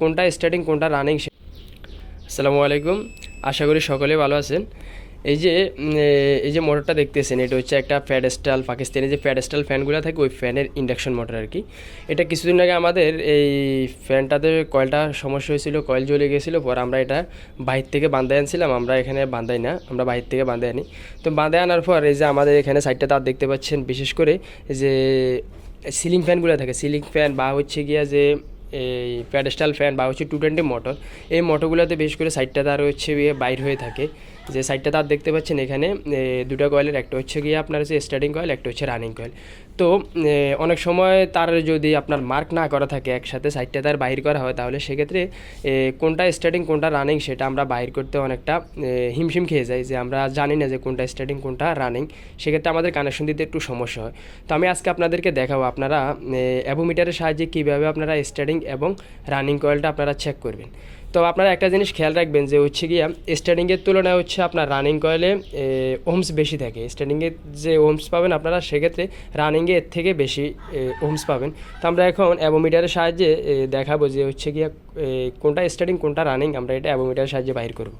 কোনটা স্টার্টিং কোনটা রানিং আসসালামু আলাইকুম। আশা করি সকলে ভালো আছেন। এই যে এই যে মোটরটা দেখতেছেন, এটা হচ্ছে একটা প্যাডেস্টাল পাকিস্তানি যে প্যাডেস্টাল ফ্যানগুলো থাকে, ওই ফ্যানের ইন্ডাকশন মোটর আর কি। এটা কিছুদিন আগে আমাদের এই ফ্যানটাতে কয়েলটা সমস্যা হয়েছিল কয়েল জ্বলে গেছিল, পর আমরা এটা বাইর থেকে বান্ধাই আনছিলাম, আমরা এখানে বাঁধাই না, আমরা বাইর থেকে বান্ধাই আনি। তো বান্ধাই আনার পর এই যে আমাদের এখানে সাইডটা তার দেখতে পাচ্ছেন, বিশেষ করে যে সিলিং ফ্যানগুলো থাকে সিলিং ফ্যান বা হচ্ছে গিয়া যে এই প্যাডেস্টাল ফ্যান বা হচ্ছে টু টোয়েন্টি মোটর এই মোটরগুলোতে বেশ করে সাইডটা তার হচ্ছে বাইর হয়ে থাকে। যে সাইডটা তার দেখতে পাচ্ছেন এখানে দুটো কয়েলের একটা হচ্ছে গিয়ে আপনার হচ্ছে স্টার্টিং কয়েল একটা হচ্ছে রানিং কয়েল তো অনেক সময় তার যদি আপনার মার্ক না করা থাকে একসাথে সাইডটা তার বাহির করা হয়, তাহলে সেক্ষেত্রে কোনটা স্টার্টিং কোনটা রানিং সেটা আমরা বাহির করতে অনেকটা হিমশিম খেয়ে যাই যে আমরা জানি না যে কোনটা স্টার্টিং কোনটা রানিং সেক্ষেত্রে আমাদের কানেকশন দিতে একটু সমস্যা হয়। তো আমি আজকে আপনাদেরকে দেখাবো আপনারা অ্যাবোমিটারের সাহায্যে কীভাবে আপনারা স্টার্টিং এবং রানিং কয়েলটা আপনারা চেক করবেন। তো আপনারা একটা জিনিস খেয়াল রাখবেন যে হচ্ছে গিয়া স্টার্টিংয়ের তুলনায় হচ্ছে আপনার রানিং কয়েলে ওমস বেশি থাকে। স্টার্টিংয়ে যে ওমস পাবেন আপনারা সেক্ষেত্রে রানিংয়ে এর থেকে বেশি ওমস পাবেন। তো আমরা এখন অ্যাবোমিটারের সাহায্যে দেখাবো যে হচ্ছে গিয়া কোনটা স্টার্টিং কোনটা রানিং আমরা এটা অ্যাবোমিটারের সাহায্যে বাইর করব।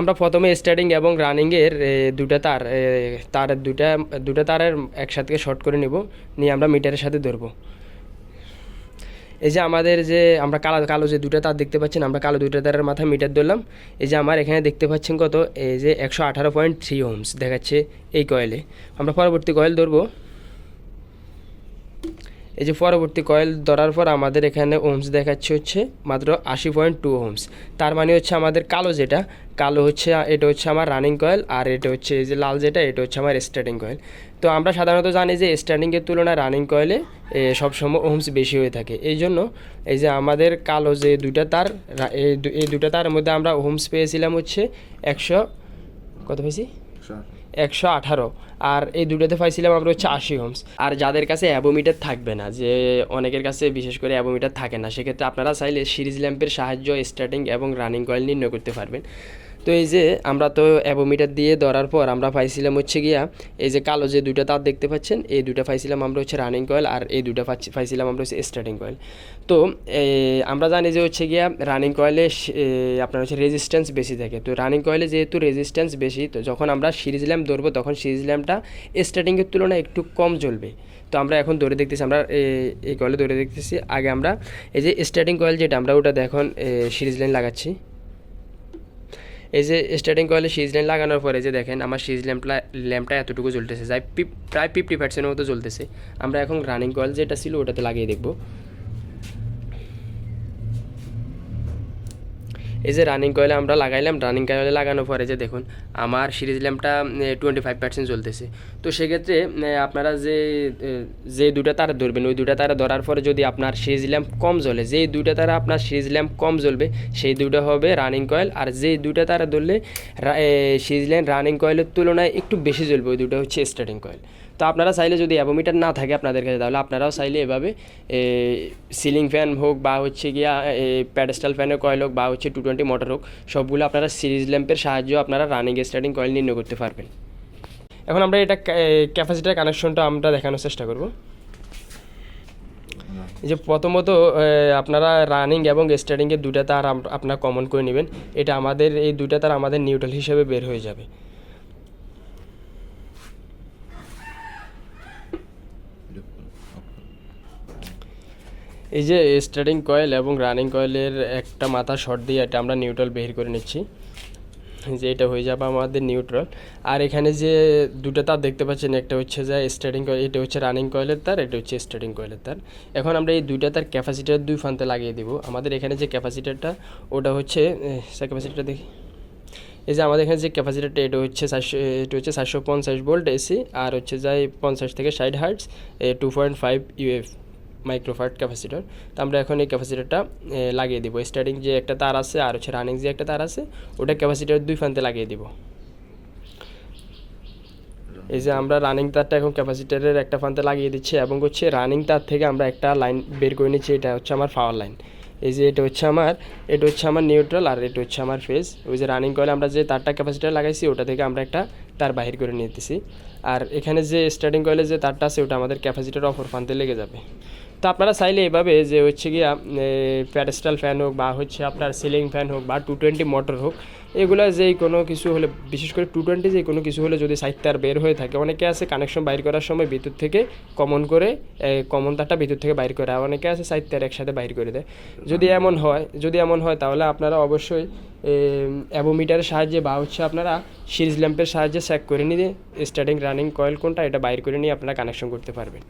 আমরা প্রথমে স্টার্টিং এবং রানিংয়ের দুটা তার তারের দুটা দুটা তারের একসাথে শর্ট করে নিব। নিয়ে আমরা মিটারের সাথে ধরবো। এই যে আমাদের যে আমরা কালো কালো যে দুটো তার দেখতে পাচ্ছেন, আমরা কালো দুটো তারের মাথায় মিটার ধরলাম। এই যে আমার এখানে দেখতে পাচ্ছেন কত? এই যে একশো আঠারো পয়েন্ট থ্রি হোমস দেখাচ্ছে এই কয়েলে আমরা পরবর্তী কয়েল ধরবো। এই যে পরবর্তী কয়েল ধরার পর আমাদের এখানে ওমস দেখাচ্ছে হচ্ছে মাত্র আশি পয়েন্ট টু ওমস তার মানে হচ্ছে আমাদের কালো যেটা, কালো হচ্ছে, এটা হচ্ছে আমার রানিং কয়েল আর এটা হচ্ছে এই যে লাল যেটা, এটা হচ্ছে আমার স্টার্টিং কয়েল তো আমরা সাধারণত জানি যে স্টার্টিংয়ের তুলনায় রানিং কয়েলে সবসময় ওমস বেশি হয়ে থাকে। এই জন্য এই যে আমাদের কালো যে দুইটা তার এই দুটা তার মধ্যে আমরা ওমস পেয়েছিলাম হচ্ছে একশো, কত পেয়েছি? একশো আঠারো। আর এই দুটোতে পাইছিলাম আমরা হচ্ছে আশি হোমস আর যাদের কাছে অ্যাবোমিটার থাকবে না, যে অনেকের কাছে বিশেষ করে অ্যাবোমিটার থাকে না, সেক্ষেত্রে আপনারা চাইলে সিরিজ ল্যাম্পের সাহায্য স্টার্টিং এবং রানিং কয়েল নির্ণয় করতে পারবেন। তো এই যে আমরা তো অ্যাবোমিটার দিয়ে ধরার পর আমরা পাইছিলাম হচ্ছে গিয়া, এই যে কালো যে দুটো তার দেখতে পাচ্ছেন, এই দুটো পাইছিলাম আমরা হচ্ছে রানিং কয়েল আর এই পাচ্ছি- পাইছিলাম আমরা হচ্ছে স্টার্টিং কয়েল তো আমরা জানি যে হচ্ছে গিয়া রানিং কয়েলে আপনার হচ্ছে রেজিস্ট্যান্স বেশি থাকে। তো রানিং কয়েলে যেহেতু রেজিস্ট্যান্স বেশি, তো যখন আমরা সিরিজ ল্যাম্প ধরবো, তখন সিরিজ ল্যাম্পটা স্টার্টিংয়ের তুলনায় একটু কম জ্বলবে। তো আমরা এখন ধরে দেখতেছি, আমরা এই কয়েলে ধরে দেখতেছি, আগে আমরা এই যে স্টার্টিং কয়েল যেটা, আমরা ওটা এখন সিরিজ লাইন লাগাচ্ছি। এই যে স্টার্টিং কয়েলে সিজ ল্যাম্প লাগানোর পরে যে দেখেন আমার সিজ ল্যাম্পটা ল্যাম্পটা এতটুকু জ্বলতেছে, যাই প্রায় ফিফটি পার্সেন্টের মতো জ্বলতেছে। আমরা এখন রানিং কয়েল যেটা ছিল ওটাতে লাগিয়ে দেখব। এই যে রানিং কয়েলে আমরা লাগাইলাম রানিং কয়েলে লাগানোর পরে যে দেখুন, আমার সিরিজ ল্যাম্পটা টোয়েন্টি ফাইভ পার্সেন্ট চলতেছে তো সেক্ষেত্রে আপনারা যে যে দুটা তারা ধরবেন, ওই দুটা তারা ধরার পরে যদি আপনার সিরিজ ল্যাম্প কম জ্বলে যেই দুটা তারা আপনার সিরিজ ল্যাম্প কম জ্বলবে, সেই দুটো হবে রানিং কয়েল আর যেই দুটা তারা ধরলে সিরিজ ল্যাম্প রানিং কয়েলের তুলনায় একটু বেশি জ্বলবে, ওই দুটো হচ্ছে স্টার্টিং কয়েল তো আপনারা চাইলে যদি অ্যাবোমিটার না থাকে আপনাদের কাছে, তাহলে আপনারাও চাইলে এভাবে সিলিং ফ্যান হোক বা হচ্ছে গিয়া প্যাডেস্টাল ফ্যানের কয়েল হোক বা হচ্ছে টু টোয়েন্টি মোটর হোক, সবগুলো আপনারা সিরিজ ল্যাম্পের সাহায্য আপনারা রানিং স্টার্টিং কয়েল নির্ণয় করতে পারবেন। এখন আমরা এটা ক্যাপাসিটার কানেকশনটা আমরা দেখানোর চেষ্টা করব। যে প্রথমত আপনারা রানিং এবং স্টার্টিংয়ের দুটা তার আপনারা কমন করে নেবেন। এটা আমাদের, এই দুটা তার আমাদের নিউট্রাল হিসেবে বের হয়ে যাবে। এই যে স্টার্টিং কয়েল এবং রানিং কয়েলের একটা মাথা শর্ট দিয়ে এটা আমরা নিউট্রাল বের করে নিচ্ছি। যে এটা হয়ে যাবে আমাদের নিউট্রাল। আর এখানে যে দুটো তার দেখতে পাচ্ছেন, একটা হচ্ছে যে স্টার্টিং কয়েল, এটা হচ্ছে রানিং কয়েলের তার, এটা হচ্ছে স্টার্টিং কয়েলের তার। এখন আমরা এই দুইটা তার ক্যাপাসিটার দুই ফান্তে লাগিয়ে দিব। আমাদের এখানে যে ক্যাপাসিটারটা ওটা হচ্ছে ক্যাপাসিটারটা দেখি। এই যে আমাদের এখানে যে ক্যাপাসিটারটা এটা হচ্ছে চারশো, এটা হচ্ছে চারশো পঞ্চাশ ভোল্ট এসি আর হচ্ছে যাই পঞ্চাশ থেকে ষাট hertz two point five UF microfarad capacitor তো আমরা এখন এই ক্যাপাসিটারটা লাগিয়ে দিব। স্টার্টিং যে একটা তার আছে আর হচ্ছে রানিং যে একটা তার আছে, ওটা ক্যাপাসিটার দুই প্রান্তে লাগিয়ে দিব। এই যে আমরা রানিং তারটা এখন ক্যাপাসিটারের একটা প্রান্তে লাগিয়ে দিচ্ছি এবং হচ্ছে রানিং তার থেকে আমরা একটা লাইন বের করে নিচ্ছি, এটা হচ্ছে আমার পাওয়ার লাইন এই যে এটা হচ্ছে আমার, এটা হচ্ছে আমার নিউট্রাল আর এটা হচ্ছে আমার ফেস ওই যে রানিং কয়েলে আমরা যে তারটা ক্যাপাসিটার লাগাইছি, ওটা থেকে আমরা একটা তার বাহির করে নিতেছি। আর এখানে যে স্টার্টিং কয়েলে যে তারটা আছে, ওটা আমাদের ক্যাপাসিটার অপর ফান্তে লেগে যাবে। তো আপনারা চাইলে এভাবে যে হচ্ছে গিয়া প্যাডেস্টাল ফ্যান হোক বা হচ্ছে আপনার সিলিং ফ্যান হোক বা টু টোয়েন্টি মোটর হোক, এগুলো যেই কোনো কিছু হলে, বিশেষ করে টু টোয়েন্টি যে কোনো কিছু হলে যদি সাইড তার বের হয়ে থাকে, অনেকে আছে কানেকশন বাইর করার সময় বিদ্যুৎ থেকে কমন করে কমন তারটা বিদ্যুৎ থেকে বাইর করে, অনেকে আছে সাইড তার একসাথে বাইর করে দেয়। যদি এমন হয়, যদি এমন হয় তাহলে আপনারা অবশ্যই অ্যাবোমিটারের সাহায্যে বা হচ্ছে আপনারা সিরিজ ল্যাম্পের সাহায্যে চেক করে নিয়ে স্টার্টিং রানিং কয়েল কোনটা, এটা বাইর করে নিয়ে আপনারা কানেকশন করতে পারবেন।